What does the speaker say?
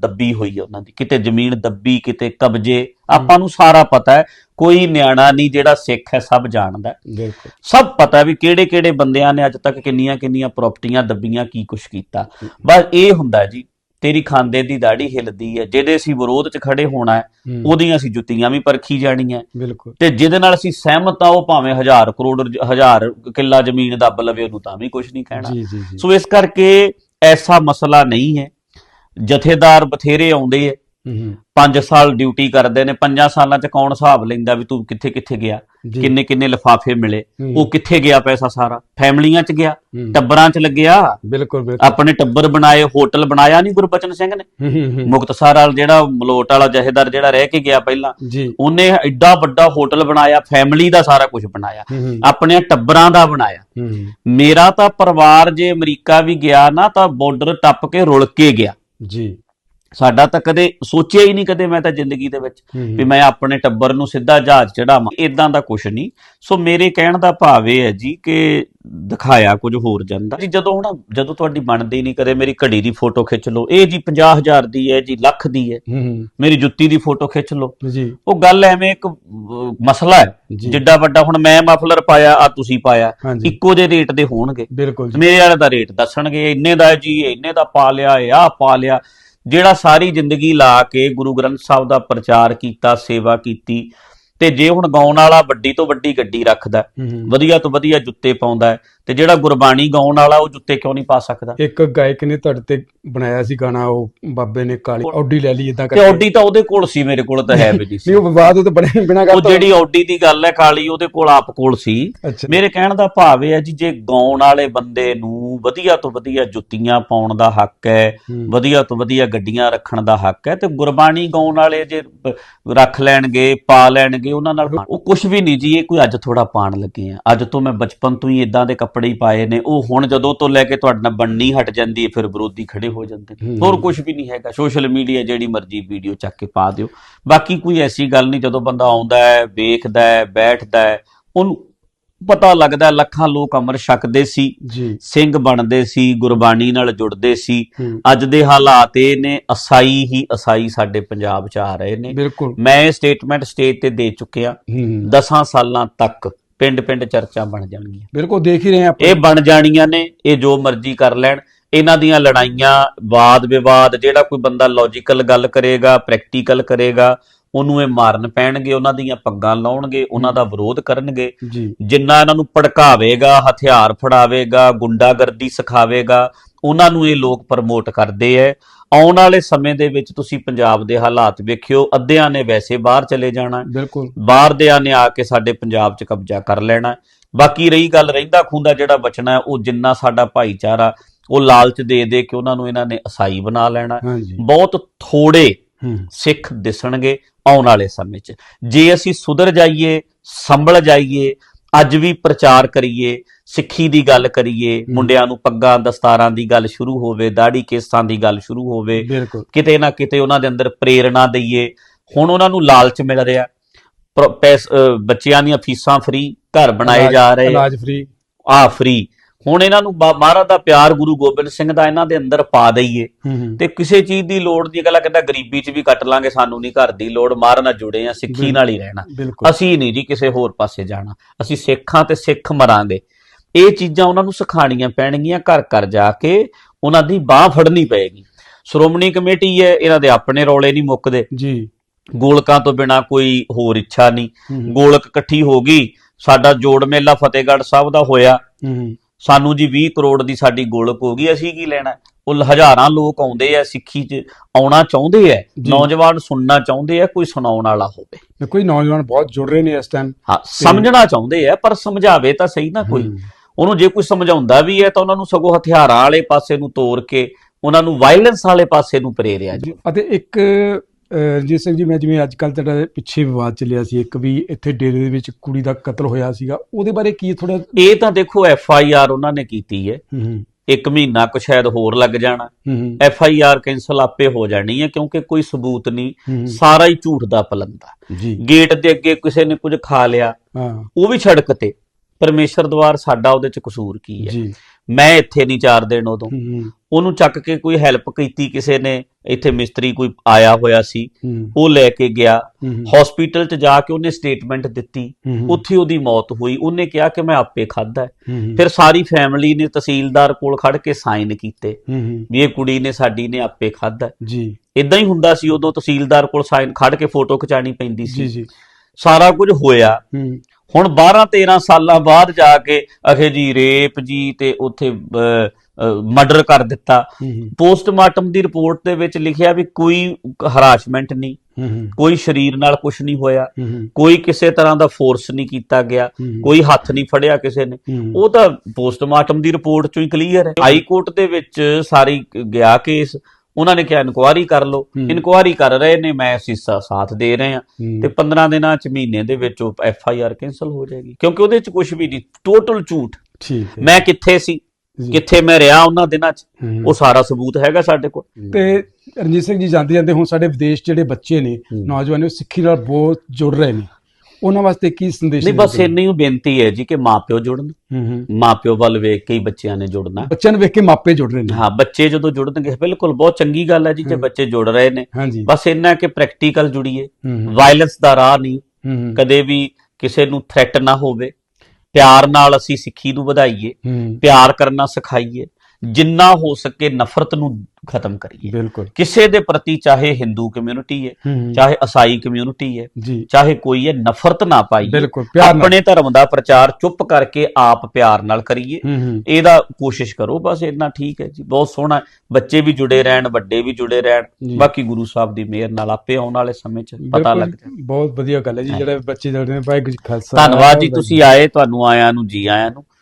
ਦੱਬੀ ਹੋਈ ਹੈ ਉਹਨਾਂ ਦੀ। ਕਿਤੇ ਜ਼ਮੀਨ ਦੱਬੀ ਕਿਤੇ ਕਬਜ਼ੇ। ਆਪਾਂ ਨੂੰ ਸਾਰਾ ਪਤਾ ਹੈ ਕੋਈ ਨਿਆਣਾ ਨਹੀਂ ਜਿਹੜਾ ਸਿੱਖ ਹੈ ਸਭ ਜਾਣਦਾ। ਬਿਲਕੁਲ। ਸਭ ਪਤਾ ਵੀ ਕਿਹੜੇ ਕਿਹੜੇ ਬੰਦਿਆਂ ਨੇ ਅੱਜ ਤੱਕ ਕਿੰਨੀਆਂ ਕਿੰਨੀਆਂ ਪ੍ਰਾਪਰਟੀਆਂ ਦੱਬੀਆਂ ਕੀ ਕੁਛ ਕੀਤਾ। ਬਸ ਇਹ ਹੁੰਦਾ ਜੀ ਤੇਰੀ ਖਾਂਦੇ ਦੀ ਦਾੜੀ ਹਿੱਲਦੀ ਹੈ ਜਿਹਦੇ ਅਸੀਂ ਵਿਰੋਧ 'ਚ ਖੜੇ ਹੋਣਾ ਹੈ ਉਹਦੀਆਂ ਅਸੀਂ ਜੁੱਤੀਆਂ ਵੀ ਪਰਖੀ ਜਾਣੀਆਂ ਬਿਲਕੁਲ। ਤੇ ਜਿਹਦੇ ਨਾਲ ਅਸੀਂ ਸਹਿਮਤ ਆ ਉਹ ਭਾਵੇਂ ਹਜ਼ਾਰ ਕਰੋੜ ਹਜ਼ਾਰ ਕਿੱਲਾ ਜ਼ਮੀਨ ਦੱਬ ਲਵੇ ਉਹਨੂੰ ਤਾਂ ਵੀ ਕੁਝ ਨਹੀਂ ਕਹਿਣਾ। ਸੋ ਇਸ ਕਰਕੇ ਐਸਾ ਮਸਲਾ ਨਹੀਂ ਹੈ। ਜਥੇਦਾਰ ਬਥੇਰੇ ਆਉਂਦੇ ਐ ਹੂੰ, 5 ਸਾਲ ਡਿਊਟੀ ਕਰਦੇ ਨੇ 5 ਸਾਲਾਂ ਚ ਕੌਣ ਹਿਸਾਬ ਲੈਂਦਾ ਵੀ ਤੂੰ ਕਿੱਥੇ ਕਿੱਥੇ ਗਿਆ? ਕਿੰਨੇ ਕਿੰਨੇ ਲਿਫਾਫੇ ਮਿਲੇ? ਉਹ ਕਿੱਥੇ ਗਿਆ ਪੈਸਾ ਸਾਰਾ? ਫੈਮਲੀਆਂ ਚ ਗਿਆ? ਟੱਬਰਾਂ ਚ ਲੱਗਿਆ? ਬਿਲਕੁਲ ਬਿਲਕੁਲ। ਆਪਣੇ ਟੱਬਰ ਬਣਾਏ ਹੋਟਲ ਬਣਾਇਆ ਨਹੀਂ ਗੁਰਬਚਨ ਸਿੰਘ ਨੇ? ਮੁਕਤਸਰ ਵਾਲ ਜਿਹੜਾ ਮਲੋਟ ਵਾਲਾ ਜਹੇਦਾਰ ਜਿਹੜਾ ਰਹਿ ਕੇ ਗਿਆ ਪਹਿਲਾਂ ਉਹਨੇ ਐਡਾ ਵੱਡਾ ਹੋਟਲ ਬਣਾਇਆ ਫੈਮਿਲੀ ਦਾ ਸਾਰਾ ਕੁਝ ਬਣਾਇਆ। ਆਪਣੇ ਟੱਬਰਾਂ ਦਾ ਬਣਾਇਆ। ਮੇਰਾ ਤਾਂ ਪਰਿਵਾਰ ਜੇ ਅਮਰੀਕਾ ਵੀ ਗਿਆ ਨਾ ਤਾਂ ਬਾਰਡਰ ਟੱਪ ਕੇ ਰੁਲ ਕੇ ਗਿਆ। ਜੀ। ਸਾਡਾ ਤਾਂ ਕਦੇ ਸੋਚਿਆ ਹੀ ਨਹੀਂ ਕਦੇ ਮੈਂ ਤਾਂ ਜ਼ਿੰਦਗੀ ਦੇ ਵਿੱਚ ਵੀ ਮੈਂ ਆਪਣੇ ਟੱਬਰ ਨੂੰ ਸਿੱਧਾ ਜਹਾਜ਼ ਚੜਾਵਾਂ ਇਦਾਂ ਦਾ ਕੁਝ ਨਹੀਂ। ਸੋ ਮੇਰੇ ਕਹਿਣ ਦਾ ਭਾਵ ਇਹ ਹੈ ਜੀ ਕਿ ਦਿਖਾਇਆ ਕੁਝ ਹੋਰ ਜਾਂਦਾ। ਜੀ ਜਦੋਂ ਹੁਣ ਜਦੋਂ ਤੁਹਾਡੀ ਬਣਦੀ ਨਹੀਂ ਕਦੇ ਮੇਰੀ ਘੜੀ ਦੀ ਫੋਟੋ ਖਿੱਚ ਲਓ ਇਹ ਜੀ 50000 ਦੀ ਹੈ ਜੀ ਲੱਖ ਦੀ ਹੈ ਮੇਰੀ ਜੁੱਤੀ ਦੀ ਫੋਟੋ ਖਿੱਚ ਲਓ। ਜੀ। ਉਹ ਗੱਲ ਐਵੇਂ ਇੱਕ ਮਸਲਾ ਹੈ। ਜਿੱਡਾ ਵੱਡਾ ਹੁਣ ਮੈਂ ਮਫਲਰ ਪਾਇਆ ਆ ਤੁਸੀਂ ਪਾਇਆ ਇੱਕੋ ਜਿਹੇ ਰੇਟ ਦੇ ਹੋਣਗੇ। ਮੇਰੇ ਵਾਲੇ ਦਾ ਰੇਟ ਦੱਸਣਗੇ ਇੰਨੇ ਦਾ ਜੀ ਇੰਨੇ ਦਾ ਪਾ ਲਿਆ ਆਹ ਪਾ ਲਿਆ। ਜਿਹੜਾ ਸਾਰੀ ਜ਼ਿੰਦਗੀ ਲਾ ਕੇ ਗੁਰੂ ਗ੍ਰੰਥ ਸਾਹਿਬ ਦਾ ਪ੍ਰਚਾਰ ਕੀਤਾ ਸੇਵਾ ਕੀਤੀ ਤੇ ਜੇ ਹੁਣ ਗਾਉਣ ਵਾਲਾ ਵੱਡੀ ਤੋਂ ਵੱਡੀ ਗੱਡੀ ਰੱਖਦਾ। ਵਧੀਆ ਤੋਂ ਵਧੀਆ ਜੁੱਤੇ ਪਾਉਂਦਾ ਤੇ ਜਿਹੜਾ ਗੁਰਬਾਣੀ ਗਾਉਣ ਵਾਲਾ ਉਹ ਜੁੱਤੇ ਕਿਉਂ ਨਹੀਂ ਪਾ ਸਕਦਾ? ਇੱਕ ਗਾਇਕ ਨੇ ਤੁਹਾਡੇ ਤੇ ਬਣਾਇਆ ਸੀ ਗਾਣਾ ਉਹ ਬਾਬੇ ਨੇ ਕਾਲੀ ਆਡੀ ਲੈ ਲਈ ਇਦਾਂ ਤੇ ਆਡੀ ਤਾਂ ਉਹਦੇ ਕੋਲ ਸੀ ਮੇਰੇ ਕੋਲ ਤਾਂ ਹੈ ਵੀ ਨਹੀਂ ਉਹ ਵਿਵਾਦ ਉਹ ਤਾਂ ਬਣੇ ਬਿਨਾ ਗੱਲ ਉਹ ਜਿਹੜੀ ਆਡੀ ਦੀ ਗੱਲ ਹੈ ਕਾਲੀ ਉਹਦੇ ਕੋਲ ਆਪ ਕੋਲ ਸੀ। ਮੇਰੇ ਕਹਿਣ ਦਾ ਭਾਵ ਇਹ ਹੈ ਜੀ ਜੇ ਗਾਉਣ ਵਾਲੇ ਬੰਦੇ ਨੂੰ ਵਧੀਆ ਤੋਂ ਵਧੀਆ ਜੁੱਤੀਆਂ ਪਾਉਣ ਦਾ ਹੱਕ ਹੈ ਵਧੀਆ ਤੋਂ ਵਧੀਆ ਗੱਡੀਆਂ ਰੱਖਣ ਦਾ ਹੱਕ ਹੈ ਤੇ ਗੁਰਬਾਣੀ ਗਾਉਣ ਵਾਲੇ ਜੇ ਰੱਖ ਲੈਣਗੇ ਪਾ ਲੈਣਗੇ ਉਹਨਾਂ ਨਾਲ ਉਹ ਕੁਝ ਵੀ ਨਹੀਂ ਜੀ ਇਹ ਕੋਈ ਅੱਜ ਥੋੜਾ ਪਾਣ ਲੱਗੇ ਆ। ਅੱਜ ਤੋਂ ਮੈਂ ਬਚਪਨ ਤੋਂ ਹੀ ਇਦਾਂ ਦੇ ਕੱਪੜੇ ਹੀ ਪਾਏ ਨੇ। ਉਹ ਹੁਣ ਜਦੋਂ ਤੋਂ ਲੈ ਕੇ ਤੁਹਾਡੇ ਨਾਲ ਬਣਨੀ ਹਟ ਜਾਂਦੀ ਹੈ ਫਿਰ ਵਿਰੋਧੀ ਖੜੇ ਹੋ ਜਾਂਦੇ ਨੇ। ਹੋਰ ਕੁਝ ਵੀ ਨਹੀਂ ਹੈਗਾ। ਸੋਸ਼ਲ ਮੀਡੀਆ ਜਿਹੜੀ ਮਰਜ਼ੀ ਵੀਡੀਓ ਚੱਕ ਕੇ ਪਾ ਦਿਓ। ਬਾਕੀ ਕੋਈ ਐਸੀ ਗੱਲ ਨਹੀਂ ਜਦੋਂ ਬੰਦਾ ਆਉਂਦਾ ਹੈ ਵੇਖਦਾ ਹੈ ਬੈਠਦਾ ਹੈ ਉਹਨੂੰ ਪਤਾ ਲੱਗਦਾ ਲੱਖਾਂ ਲੋਕ ਅਮਰ ਛਕਦੇ ਸੀ ਜੀ। ਸਿੰਘ ਬਣਦੇ ਸੀ ਗੁਰਬਾਣੀ ਨਾਲ ਜੁੜਦੇ ਸੀ। ਅੱਜ ਦੇ ਹਾਲਾਤ ਇਹ ਨੇ ਅਸਾਈ ਹੀ ਅਸਾਈ ਸਾਡੇ ਪੰਜਾਬ 'ਚ ਆ ਰਹੇ ਨੇ। ਬਿਲਕੁਲ। ਮੈਂ ਇਹ ਸਟੇਟਮੈਂਟ ਸਟੇਜ ਤੇ ਦੇ ਚੁੱਕਿਆ। 10 ਸਾਲਾਂ ਤੱਕ ਪਿੰਡ ਪਿੰਡ ਚਰਚਾ ਬਣ ਜਾਣਗੀਆਂ। ਬਿਲਕੁਲ ਦੇਖ ਹੀ ਰਹੇ ਆਪਾਂ ਇਹ ਬਣ ਜਾਣੀਆਂ ਨੇ ਇਹ ਜੋ ਮਰਜ਼ੀ ਕਰ ਲੈਣ। ਇਹਨਾਂ ਦੀਆਂ ਲੜਾਈਆਂ ਵਾਦ ਵਿਵਾਦ ਜਿਹੜਾ ਕੋਈ ਬੰਦਾ ਲੌਜੀਕਲ ਗੱਲ ਕਰੇਗਾ ਪ੍ਰੈਕਟੀਕਲ ਕਰੇਗਾ ਉਹਨੂੰ ਇਹ ਮਾਰਨ ਪੈਣਗੇ ਉਹਨਾਂ ਦੀਆਂ ਪੱਗਾਂ ਲਾਉਣਗੇ ਉਹਨਾਂ ਦਾ ਵਿਰੋਧ ਕਰਨਗੇ। ਜਿੰਨਾ ਇਹਨਾਂ ਨੂੰ ਭੜਕਾਵੇਗਾ ਹਥਿਆਰ ਫੜਾਵੇਗਾ ਗੁੰਡਾਗਰਦੀ ਸਿਖਾਵੇਗਾ ਉਹਨਾਂ ਨੂੰ ਇਹ ਲੋਕ ਪ੍ਰਮੋਟ ਕਰਦੇ ਐ। ਆਉਣ ਵਾਲੇ ਸਮੇਂ ਦੇ ਵਿੱਚ ਤੁਸੀਂ ਪੰਜਾਬ ਦੇ ਹਾਲਾਤ ਵੇਖਿਓ ਅੱਧਿਆਂ ਨੇ ਵੈਸੇ ਬਾਹਰ ਚਲੇ ਜਾਣਾ। ਬਿਲਕੁਲ। ਬਾਹਰ ਦਿਆਂ ਨੇ ਆ ਕੇ ਸਾਡੇ ਪੰਜਾਬ 'ਚ ਕਬਜ਼ਾ ਕਰ ਲੈਣਾ। ਬਾਕੀ ਰਹੀ ਗੱਲ ਰਹਿੰਦਾ ਖੁੰਦਾ ਜਿਹੜਾ ਬਚਣਾ ਉਹ ਜਿੰਨਾ ਸਾਡਾ ਭਾਈਚਾਰਾ ਉਹ ਲਾਲਚ ਦੇ ਦੇ ਕੇ ਉਹਨਾਂ ਨੂੰ ਇਹਨਾਂ ਨੇ ਅਸਾਈ ਬਣਾ ਲੈਣਾ। ਬਹੁਤ ਥੋੜੇ ਸਿੱਖ ਦਿਸਣਗੇ ਆਉਣ ਵਾਲੇ ਸਮੇਂ 'ਚ। ਜੇ ਅਸੀਂ ਸੁਧਰ ਜਾਈਏ ਸੰਭਲ ਜਾਈਏ ਅੱਜ ਵੀ ਪ੍ਰਚਾਰ ਕਰੀਏ ਸਿੱਖੀ ਦੀ ਗੱਲ ਕਰੀਏ ਮੁੰਡਿਆਂ ਨੂੰ ਪੱਗਾਂ ਦਸਤਾਰਾਂ ਦੀ ਗੱਲ ਸ਼ੁਰੂ ਹੋਵੇ ਦਾੜੀ ਕੇਸਾਂ ਦੀ ਗੱਲ ਸ਼ੁਰੂ ਹੋਵੇ ਕਿਤੇ ਨਾ ਕਿਤੇ ਉਹਨਾਂ ਦੇ ਅੰਦਰ ਪ੍ਰੇਰਣਾ ਦਈਏ। ਹੁਣ ਉਹਨਾਂ ਨੂੰ ਲਾਲਚ ਮਿਲ ਰਿਹਾ। ਬੱਚਿਆਂ ਦੀਆਂ ਫੀਸਾਂ ਫ੍ਰੀ ਘਰ ਬਣਾਏ ਜਾ ਰਹੇ। ਇਲਾਜ ਫ੍ਰੀ ਆ ਫ੍ਰੀ ਹੁਣ ਇਹਨਾਂ ਨੂੰ ਮਹਾਰਾਜ ਦਾ ਪਿਆਰ ਗੁਰੂ ਗੋਬਿੰਦ ਸਿੰਘ ਦਾ ਇਹਨਾਂ ਦੇ ਅੰਦਰ ਪਾ ਦਈਏ। ਤੇ ਕਿਸੇ ਚੀਜ਼ ਦੀ ਲੋੜ ਦੀ ਗੱਲਾਂ ਕਹਿੰਦਾ ਗਰੀਬੀ 'ਚ ਵੀ ਕੱਟ ਲਾਂਗੇ ਸਾਨੂੰ ਨਹੀਂ ਘਰ ਦੀ ਲੋੜ ਮਾਰ ਨਾਲ ਜੁੜੇ ਆ ਸਿੱਖੀ। ਨਾਲ ਹੀ ਰਹਿਣਾ। ਅਸੀਂ ਨਹੀਂ ਜੀ ਕਿਸੇ ਹੋਰ ਪਾਸੇ ਜਾਣਾ। ਅਸੀਂ ਸਿੱਖਾਂ ਤੇ ਸਿੱਖ ਮਰਾਂਗੇ। ਇਹ ਚੀਜ਼ਾਂ ਉਹਨਾਂ ਨੂੰ ਸਿਖਾਣੀਆਂ ਪੈਣਗੀਆਂ ਘਰ ਘਰ ਜਾ ਕੇ ਉਹਨਾਂ ਦੀ ਬਾਹ ਫੜਨੀ ਪਏਗੀ। ਸ਼੍ਰੋਮਣੀ ਕਮੇਟੀ ਹੈ ਇਹਨਾਂ ਦੇ ਆਪਣੇ ਰੌਲੇ ਨਹੀਂ ਮੁੱਕਦੇ। ਜੀ। ਗੋਲਕਾਂ ਤੋਂ ਬਿਨਾ ਕੋਈ ਹੋਰ ਇੱਛਾ ਨਹੀਂ। ਗੋਲਕ ਇਕੱਠੀ ਹੋ ਗਈ ਸਾਡਾ ਜੋੜ ਮੇਲਾ ਫਤਿਹਗੜ੍ਹ ਸਾਹਿਬ ਦਾ ਹੋਇਆ। ਸਾਨੂੰ ਜੀ 20 ਕਰੋੜ ਦੀ ਸਾਡੀ ਗੋਲਕ ਹੋ ਗਈ ਅਸੀਂ ਕੀ ਲੈਣਾ? ਉਹ ਹਜ਼ਾਰਾਂ ਲੋਕ ਆਉਂਦੇ ਆ ਸਿੱਖੀ 'ਚ ਆਉਣਾ ਚਾਹੁੰਦੇ ਆ। ਨੌਜਵਾਨ ਸੁਣਨਾ ਚਾਹੁੰਦੇ ਆ ਕੋਈ ਸੁਣਾਉਣ ਵਾਲਾ ਹੋਵੇ। ਜੀ ਨੌਜਵਾਨ ਬਹੁਤ ਜੁੜ ਰਹੇ ਨੇ ਇਸ ਟਾਈਮ ਹਾਂ ਸਮਝਣਾ ਚਾਹੁੰਦੇ ਆ ਪਰ ਸਮਝਾਵੇ ਤਾਂ ਸਹੀ ਨਾ ਕੋਈ। ਉਹਨੂੰ ਜੇ ਕੋਈ ਸਮਝਾਉਂਦਾ ਵੀ ਹੈ ਤਾਂ ਉਹਨਾਂ ਨੂੰ ਸਗੋਂ ਹਥਿਆਰਾਂ ਵਾਲੇ ਪਾਸੇ ਨੂੰ ਤੋੜ ਕੇ ਉਹਨਾਂ ਨੂੰ ਵਾਇਲੈਂਸ ਵਾਲੇ ਪਾਸੇ ਨੂੰ ਪ੍ਰੇਰਿਆ ਜੀ ਅਤੇ ਇੱਕ ਰਣਜੀਤ ਸਿੰਘ ਜੀ ਮੈਂ ਜਿਵੇਂ ਅੱਜ ਕੱਲ ਤੁਹਾਡਾ ਪਿੱਛੇ ਵਿਵਾਦ ਚੱਲਿਆ ਸੀ ਇੱਕ ਵੀ ਇੱਥੇ ਡੇਰੇ ਦੇ ਵਿੱਚ ਕੁੜੀ ਦਾ ਕਤਲ ਹੋਇਆ ਸੀਗਾ ਉਹਦੇ ਬਾਰੇ ਕੀ ਥੋੜਾ ਇਹ ਤਾਂ ਦੇਖੋ ਐਫ ਆਈ ਆਰ ਉਹਨਾਂ ਨੇ ਕੀਤੀ ਹੈ। ਇੱਕ ਮਹੀਨਾ ਕੁ ਸ਼ਾਇਦ ਹੋਰ ਲੱਗ ਜਾਣਾ। ਐਫ ਆਈ ਆਰ ਕੈਂਸਲ ਆਪੇ ਹੋ ਜਾਣੀ ਹੈ ਕਿਉਂਕਿ ਕੋਈ ਸਬੂਤ ਨਹੀਂ। ਸਾਰਾ ਹੀ ਝੂਠ ਦਾ ਪਲੰਦਾ। ਗੇਟ ਦੇ ਅੱਗੇ ਕਿਸੇ ਨੇ ਕੁਝ ਖਾ ਲਿਆ ਉਹ ਵੀ ਸੜਕ ਤੇ। ਪਰਮੇਸ਼ਰ ਦਵਾਰ ਸਾਡਾ ਉਹਦੇ ਚ ਕਸੂਰ ਕੀ ਹੈ? ਜੀ। ਮੈਂ ਇੱਥੇ ਨਹੀਂ ਚਾਰ ਦਿਨ ਉਦੋਂ। ਉਹਨੂੰ ਚੱਕ ਕੇ ਕੋਈ ਹੈਲਪ ਕੀਤੀ ਕਿਸੇ ਨੇ ਇੱਥੇ ਮਿਸਤਰੀ ਕੋਈ ਆਇਆ ਹੋਇਆ ਸੀ ਉਹ ਲੈ ਕੇ ਗਿਆ। ਹਸਪੀਟਲ 'ਚ ਜਾ ਕੇ ਉਹਨੇ ਸਟੇਟਮੈਂਟ ਦਿੱਤੀ। ਉੱਥੇ ਉਹਦੀ ਮੌਤ ਹੋਈ। ਉਹਨੇ ਕਿਹਾ ਕਿ ਮੈਂ ਆਪੇ ਖਾਦਾ ਫਿਰ ਸਾਰੀ ਫੈਮਿਲੀ ਨੇ ਤਹਿਸੀਲਦਾਰ ਕੋਲ ਖੜ ਕੇ ਸਾਈਨ ਕੀਤੇ ਵੀ ਇਹ ਕੁੜੀ ਨੇ ਸਾਡੀ ਨੇ ਆਪੇ ਖਾਦਾ ਜੀ। ਇਦਾਂ ਹੀ ਹੁੰਦਾ ਸੀ ਉਦੋਂ ਤਹਿਸੀਲਦਾਰ ਕੋਲ ਸਾਈਨ ਖੜ ਕੇ ਫੋਟੋ ਖਿਚਾਣੀ ਪੈਂਦੀ ਸੀ। ਜੀ ਸਾਰਾ ਕੁਝ ਹੋਇਆ। ਹੁਣ 12 13 ਸਾਲਾਂ ਬਾਅਦ ਜਾ ਕੇ ਅਖੇ ਜੀ ਰੇਪ ਜੀ ਤੇ ਉੱਥੇ ਮਰਡਰ ਕਰ ਦਿੱਤਾ। ਪੋਸਟਮਾਰਟਮ ਦੀ ਰਿਪੋਰਟ ਦੇ ਵਿੱਚ ਲਿਖਿਆ ਵੀ ਕੋਈ ਹਰਾਸਮੈਂਟ ਨਹੀਂ ਕੋਈ ਸਰੀਰ ਨਾਲ ਕੁਝ ਨਹੀਂ ਹੋਇਆ ਕੋਈ ਕਿਸੇ ਤਰ੍ਹਾਂ ਦਾ ਫੋਰਸ ਨਹੀਂ ਕੀਤਾ ਗਿਆ ਕੋਈ ਹੱਥ ਨਹੀਂ ਫੜਿਆ ਕਿਸੇ ਨੇ। ਉਹ ਤਾਂ ਪੋਸਟਮਾਰਟਮ ਦੀ ਰਿਪੋਰਟ ਚੋਂ ਹੀ ਕਲੀਅਰ ਹੈ। ਹਾਈ ਕੋਰਟ ਦੇ ਵਿੱਚ ਸਾਰੀ ਗਿਆ ਕੇਸ। ਉਹਨਾਂ ਨੇ ਕਿਹਾ ਇਨਕੁਆਰੀ ਕਰ ਲਓ। ਇਨਕੁਆਰੀ ਕਰ ਰਹੇ ਨੇ ਮੈਂ ਅਸੀਂ ਸਾ- ਸਾਥ ਦੇ ਰਹੇ ਹੂੰ। ਤੇ 15 ਦਿਨਾਂ ਚ ਮਹੀਨੇ ਦੇ ਵਿੱਚ ਉਹ ਐਫ ਆਈ ਆਰ ਕੈਨਸਲ ਹੋ ਜਾਏਗੀ। ਕਿਉਂਕਿ ਉਹਦੇ ਚ ਕੁਝ ਵੀ ਨਹੀਂ ਟੋਟਲ ਝੂਠ। ਠੀਕ ਹੈ। ਮੈਂ ਕਿੱਥੇ ਸੀ। ਕਿੱਥੇ ਮੈਂ ਰਿਹਾ ਉਹਨਾਂ ਦਿਨਾਂ ਚ। ਉਹ ਸਾਰਾ ਸਬੂਤ ਹੈਗਾ ਸਾਡੇ ਕੋਲ। ਤੇ ਰਣਜੀਤ ਸਿੰਘ ਜੀ ਜਾਂਦੇ ਜਾਂਦੇ ਹੁਣ ਸਾਡੇ ਵਿਦੇਸ਼ ਜਿਹੜੇ ਬੱਚੇ ਨੇ। ਨੌਜਵਾਨ ਨੇ ਉਹ ਸਿੱਖੀ ਨਾਲ ਬਹੁਤ ਜੁੜ ਰਹੇ ਨੇ। ਉਹਨਾਂ ਵਾਸਤੇ ਕੀ ਸੰਦੇਸ਼ ਨਹੀਂ ਬਸ ਇੰਨੀ ਹੀ ਬੇਨਤੀ ਹੈ ਜੀ ਕਿ ਮਾਪਿਓ ਜੁੜਨ। ਹੂੰ ਹੂੰ। ਮਾਪਿਓ ਵੱਲ ਵੇਖ ਕੇ ਹੀ ਬੱਚਿਆਂ ਨੇ ਜੁੜਨਾ। ਬੱਚਿਆਂ ਨੂੰ ਵੇਖ ਕੇ ਮਾਪੇ ਜੁੜ ਰਹੇ ਨੇ। ਹਾਂ ਬੱਚੇ ਜਦੋਂ ਜੁੜਨਗੇ ਬਿਲਕੁਲ ਬਹੁਤ ਚੰਗੀ ਗੱਲ ਹੈ ਜੀ ਜੇ। ਬੱਚੇ ਜੁੜ ਰਹੇ ਨੇ। ਬਸ ਇੰਨਾ ਕਿ ਪ੍ਰੈਕਟੀਕਲ ਜੁੜੀਏ। ਵਾਇਲੈਂਸ ਦਾ ਰਾਹ ਨਹੀਂ। ਕਦੇ ਵੀ ਕਿਸੇ ਨੂੰ ਥ੍ਰੈਟ ਨਾ ਹੋਵੇ। ਪਿਆਰ ਨਾਲ ਅਸੀਂ ਸਿੱਖੀ ਨੂੰ ਵਧਾਈਏ। ਪਿਆਰ ਕਰਨਾ ਸਿਖਾਈਏ। ਜਿੰਨਾ ਹੋ ਸਕੇ ਨਫ਼ਰਤ ਨੂੰ ਖਤਮ ਕਰੀਏ। ਬਿਲਕੁਲ। ਕਿਸੇ ਦੇ ਪ੍ਰਤੀ ਚਾਹੇ ਹਿੰਦੂ ਕਮਿਊਨਿਟੀ ਹੈ ਚਾਹੇ ਈਸਾਈ ਕਮਿਊਨਿਟੀ ਹੈ ਚਾਹੇ ਕੋਈ ਹੈ ਨਫ਼ਰਤ ਨਾ ਪਾਈਏ। ਆਪਣੇ ਧਰਮ ਦਾ ਪ੍ਰਚਾਰ ਚੁੱਪ ਕਰਕੇ ਆਪ ਪਿਆਰ ਨਾਲ ਕਰੀਏ। ਇਹਦਾ ਕੋਸ਼ਿਸ਼ ਕਰੋ ਬਸ ਇੰਨਾ ਠੀਕ ਹੈ ਜੀ। ਬਹੁਤ ਸੋਹਣਾ। ਬੱਚੇ ਵੀ ਜੁੜੇ ਰਹਿਣ ਵੱਡੇ ਵੀ ਜੁੜੇ ਰਹਿਣ। ਬਾਕੀ ਗੁਰੂ ਸਾਹਿਬ ਦੀ ਮਿਹਰ ਨਾਲ ਆਪੇ ਆਉਣ ਵਾਲੇ ਸਮੇਂ 'ਚ ਪਤਾ ਲੱਗ ਜਾਏ। ਬਹੁਤ ਵਧੀਆ ਗੱਲ ਹੈ ਜੀ। ਜਿਹੜੇ ਬੱਚੇ ਜੁੜ ਰਹੇ ਨੇ ਕਾ ਖਾਲਸਾ ਧੰਨਵਾਦ ਜੀ ਤੁਸੀਂ ਆਏ ਤੁਹਾਨੂੰ ਆਇਆਂ ਨੂੰ ਜੀ ਆਇਆਂ ਨੂੰ।